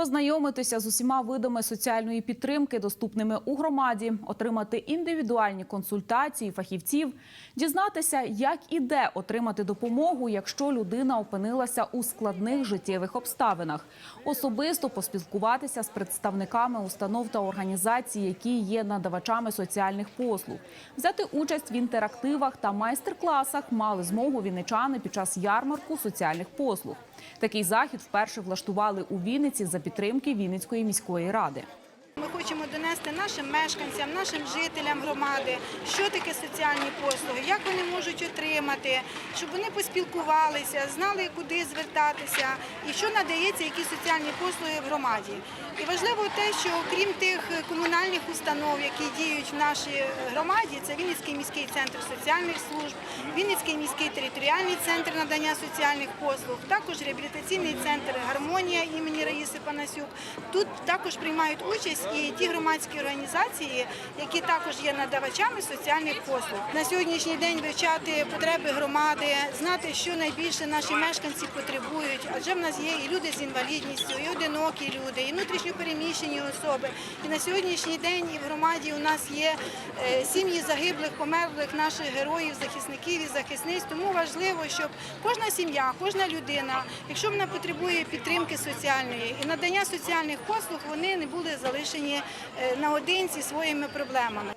Ознайомитися з усіма видами соціальної підтримки, доступними у громаді, отримати індивідуальні консультації фахівців, дізнатися, як і де отримати допомогу, якщо людина опинилася у складних життєвих обставинах, особисто поспілкуватися з представниками установ та організацій, які є надавачами соціальних послуг, взяти участь в інтерактивах та майстер-класах мали змогу вінничани під час ярмарку соціальних послуг. Такий захід вперше влаштували у Вінниці за підтримки Вінницької міської ради. Хочемо донести нашим мешканцям, нашим жителям громади, що таке соціальні послуги, як вони можуть отримати, щоб вони поспілкувалися, знали, куди звертатися і що надається, які соціальні послуги в громаді. І важливо те, що крім тих комунальних установ, які діють в нашій громаді, це Вінницький міський центр соціальних служб, Вінницький міський територіальний центр надання соціальних послуг, також реабілітаційний центр Гармонія імені Раїси Панасюк. Тут також приймають участь і ті громадські організації, які також є надавачами соціальних послуг. На сьогоднішній день вивчати потреби громади, знати, що найбільше наші мешканці потребують, адже в нас є і люди з інвалідністю, і одинокі люди, і внутрішньопереміщені особи. І на сьогоднішній день і в громаді у нас є е, сім'ї загиблих, померлих наших героїв, захисників і захисниць. Тому важливо, щоб кожна сім'я, кожна людина, якщо вона потребує підтримки соціальної і надання соціальних послуг, вони не були залишені наодинці своїми проблемами.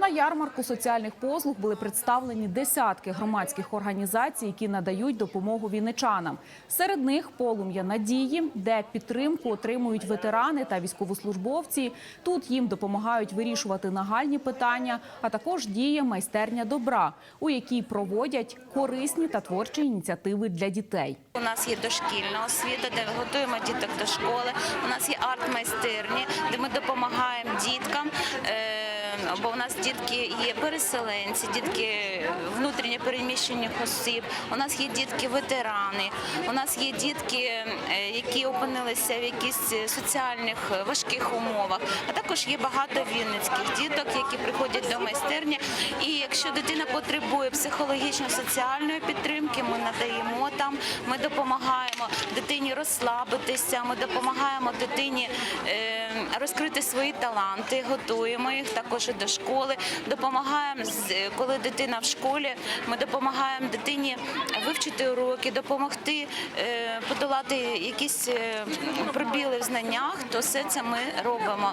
На ярмарку соціальних послуг були представлені десятки громадських організацій, які надають допомогу вінничанам. Серед них полум'я надії, де підтримку отримують ветерани та військовослужбовці. Тут їм допомагають вирішувати нагальні питання, а також діє майстерня добра, у якій проводять корисні та творчі ініціативи для дітей. У нас є дошкільна освіта, де готуємо діток до школи. У нас є арт-майстерні, де ми допомагаємо діткам. Е, Бо у нас дітки є переселенці, дітки внутрішньо переміщених осіб. У нас є дітки ветерани. У нас є дітки, е, які опинилися в якихось соціальних е, важких умовах. А також є багато вінницьких діток, які приходять до майстерні. І якщо дитина потребує психологічно-соціальної підтримки, ми надаємо там. Ми допомагаємо дитині розслабитися. Ми допомагаємо дитині е, розкрити свої таланти, готуємо їх також до школи. Допомагаємо коли дитина в школі. Ми допомагаємо дитині вивчити уроки, допомогти е, подолати якісь е, пробіли в знаннях. То все це ми робимо.